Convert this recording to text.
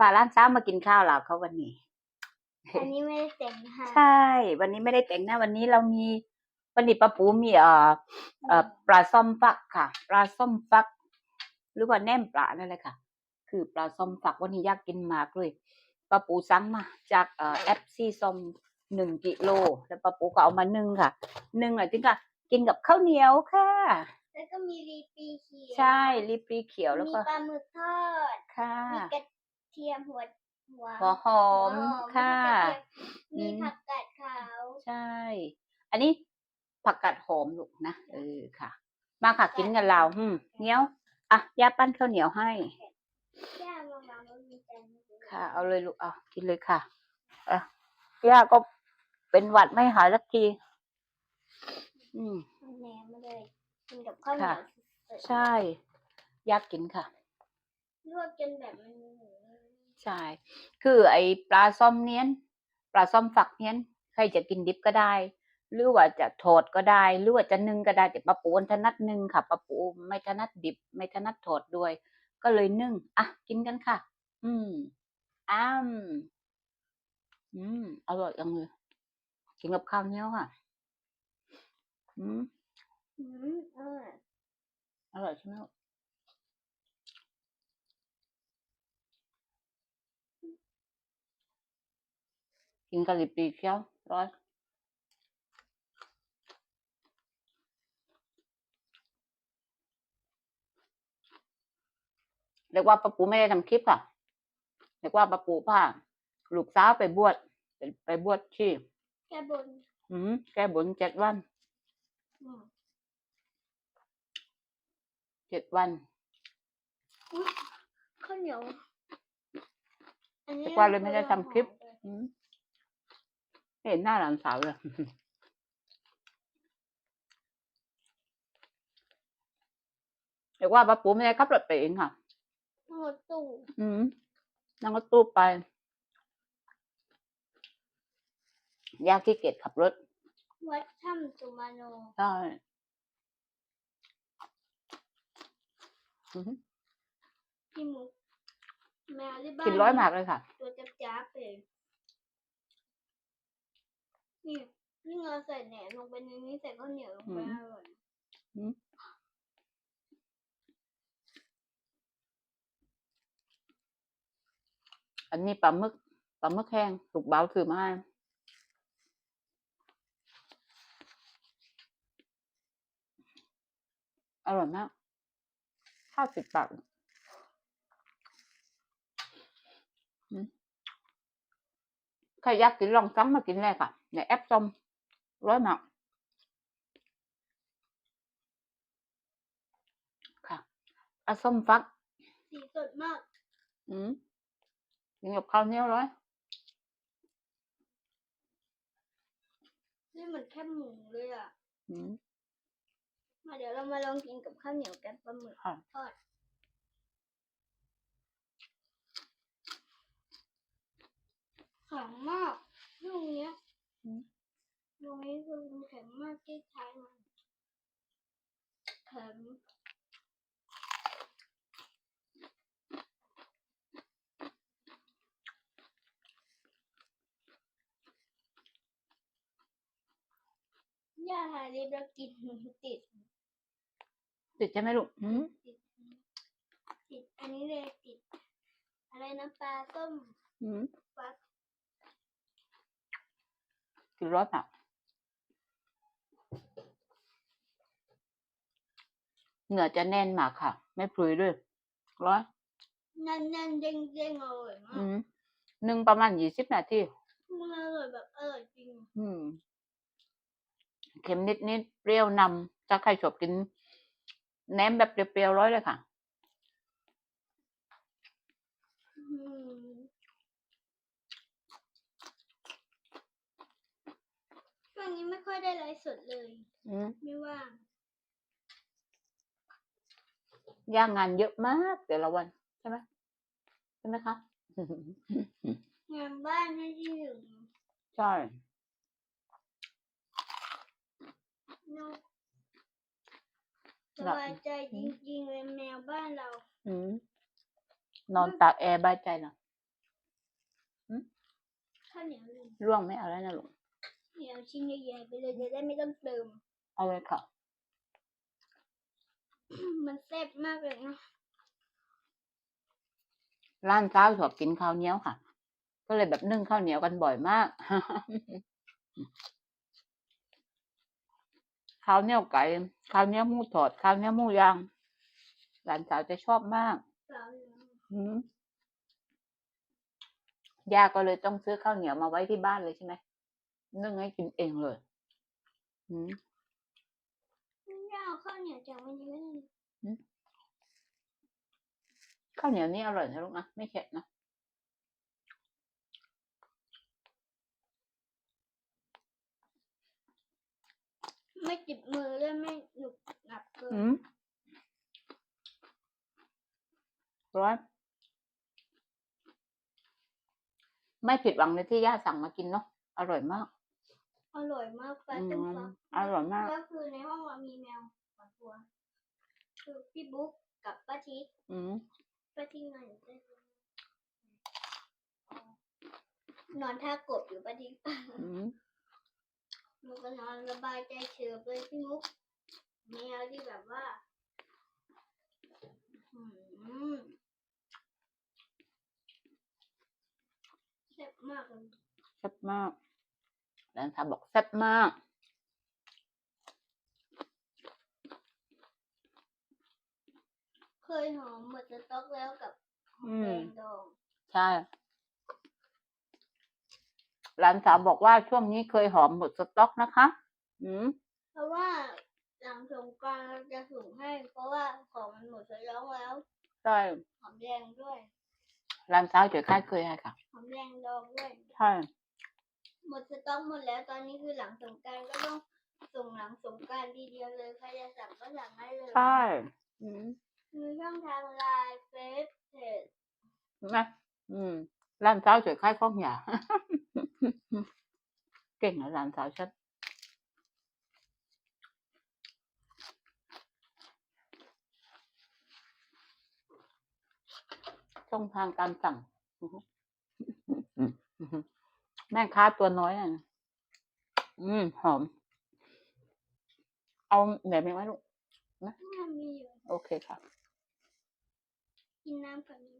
ป้าร้านซ้ามากินข้าวแล้วเขาวันนี้ อันนี้ไม่ได้แต่งค่ะใช่ วันนี้ไม่ได้แต่งหน้าวันนี้เรามีวันนี้ป้าปูมีเอ่อเอ่อปลาส้มฟักค่ะ ปลาส้มฟัก หรือว่าแหนมปลานั่นแหละค่ะ คือปลาส้มฟักวันนี้อยากกินมากเลยป้าปูสั่งมา จากเอ่อแอปซีส้มหนึ่งกิโลแล้วป้าปูก็เอามานึ่งค่ะนึ่งหน่อยถึงก็กินกับข้าวเหนียวค่ะ แล้วก็มีรีปีเขียวใช่รีบรีเขียวแล้วมีก็ปลาหมึกทอดค่ะมีกระ เทียมหัวหัวหัวหอมหัวหอค่ะ มีกระเทียมมีอืมผักกาดขาวใช่ อันนี้ผักกาดหอมลูกนะเออค่ะ มาค่ะกินกันเราอืมเหนียวอะย่าปั้นข้าวเหนียวให้ย่ามาวางไว้บนจานค่ะ เอาเลยลูกเอากินเลยค่ะอะย่าก็เป็นหวัดไม่หายสักที อืมแหนมมาเลยกินกับข้าวเหนียวสดๆใช่อยากกินค่ะลวกจนแบบมัน ใช่ คือไอ้ปลาส้มเนี้ยนปลาส้มฝักเนี้ยนใครจะกินดิบก็ได้ หรือว่าจะทอดก็ได้ หรือว่าจะนึ่งก็ได้แต่ป้าปูถนัดนึ่งค่ะป้าปูไม่ถนัดดิบ ไม่ถนัดทอดด้วย ก็เลยนึ่งอะกินกันค่ะ อืมอ้ามอืมอร่อยจังเลยกินกับข้าวเหนียวค่ะ อืมอืมเอออร่อยใช่ไหม กกินกะหรี่ปีเคี้ยวร้อยเรียกว่าป้าปูไม่ได้ทำคลิปค่ะเรียกว่าป้าปูพาลูกสาวไปบวชไปไปบวชที่แก้บนอืมแก้บนเจ็ดวันอืมเจ็ดวันอุ๊ยข้าวเหนียวอันนี้แต่ว่าเลยไม่ได้ทำคลิปหอม เลยอืมไม่เห็นหน้าหลานสาวเลยเรียกว่าป้าปูไม่ได้ขับรถไปเองค่ะหมดตู้อืมนั่งรถตู้ไป ยากที่เกียจขับรถ วัดถ้ำสุมาโนใช่อือหือพี่มุกแมวที่บ้านกินร้อยหมากเลยค่ะ ตัวจับจ้าบเลย นี่นี่เราใส่แหนมลงไปในนี้ใส่ข้าวเหนียวลงไปอืม อร่อยอันนี้ปลาหมึกปลาหมึกแห้งถูกเบาถือมาให้อร่อยมากข้าวสิบบาทอืมใครอยากกินลองสั่งมากินเลยค่ะ ในแอปส้มร้อยมากค่ะอาส้มฟัก สีสดมาก อืมกินกับข้าวเหนียวร้อยนี่เหมือนแค่หมูเลยอะ อืมมาเดี๋ยวเรามาลองกินกับข้าวเหนียวกันปลาหมึกค่ะ ทอดแข็งมากลูกเนี้ย อืมลูกนี้คือมันแข็งมากที่ท้ายมันแข็งย่าหาลิบแล้วกินติด ติดใช่ไหมลูกอืมติด ติด อันนี้เลยติด อะไรนะปลาต้มอืม ปลากินร้อยมากเนื้อจะแน่นมากค่ะไม่พลุยด้วยร้อยนั่นนั่นเด้งเด้งอร่อยมาอืกมหนึ่งประมาณยี่สิบนาที มันอร่อยแบบอร่อยจริงอืม เค็มนิดนิดๆเปรี้ยวนำถ้าใครชอบกินแหนมแบบเปรี้ยวๆร้อยเลยค่ะ อืมช่วงนี้ไม่ ค่อยได้ไลฟ์สดเลย อืมไม่ว่างย่างงานเยอะมากแต่ละวัน ใช่ไหมใช่ไหมคะ งานบ้านให้ที่หนึ่งใช่เนอะสหลับ บายใจจริงๆเลยแมวบ้านเรา อืมนอนตากแอร์บายใจเนาะหืมข้าวเหนียวเลยร่วงไม่เอาแล้วนะลูก เหนียวชิ้นใหญ่ๆไปเลยจะได้ไม่ต้องเติม เอาเลยค่ะ มันแซ่บมากเลยเนาะร้านเช้าชอบกินข้าวเหนียวค่ะ ก็เลยแบบนึ่งข้าวเหนียวกันบ่อยมาก ข้าวเหนียวไก่ข้าวเหนียวหมูทอดข้าวเหนียวหมูย่างร้านสาวจะชอบมากสาวเหลืองอืมย่าก็เลยต้องซื้อข้าวเหนียวมาไว้ที่บ้านเลยใช่ไหม นึ่งให้กินเองเลยอืมไม่เอาข้าวเหนียวจากวันนี้เลยข้าวเหนียวนี่อร่อยนะลูกนะ ไม่เข็ดนะไม่จิบมือด้วยไม่หนุบหนับเกินอืมร้อยไม่ผิดหวังเลยที่ย่าสั่งมากินเนาะอร่อยมาก อร่อยมากปลาอืต้มมฟักอร่อยมาก ก็คือในห้องเรามีแมวสองตัว คือพี่บุ๊กกับป้าทิศอืมป้าทิศนอนอยู่ใต้ต้นไม้นอนท่ากบอยู่ป้าทิศอืมมันก็นอนระบายใจเฉยเลยพี่มุกแมวที่แบบว่า อืมแซ่บมากเลยแซ่บมาก ร้านสาวบอกแซ่บมาก เคยหอมหมดสต๊อกแล้วกับหอมอืมแดงดองใช่ร้านสาวบอกว่าช่วงนี้เคยหอมหมดสต็อกนะคะ อืมเพราะว่าหลังสงกรารเราจะส่งให้ เพราะว่าของมันหมดสต๊อกแล้วใช่หอมแดงด้วยร้านสาวเจอค่ายเคยให้ค่ะหอมแดงดองด้วย ใช่ หมดสต๊อกหมด แล้วตอนนี้คือหลังสงกรารก็ต้องส่งหลังสงกรารทีเดียวเลยใครจะสั่งก็สั่งได้เลยใช่อืมมีช่องทางไลน์เฟซเพจนะอืมร้านสาวเจอค่ายข้องหยาเก่งนะร้านสาวชัดช่องทางการสั่งอือฮึอืมอือฮึแม่ค้าตัวน้อยน่ะ อืม หอม เอาไหนไปไหมลูกมันมีอยู่โอเคค่ะ กินน้ำก่อนนี้